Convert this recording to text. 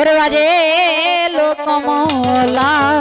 ફરવા જે લોકો મોલા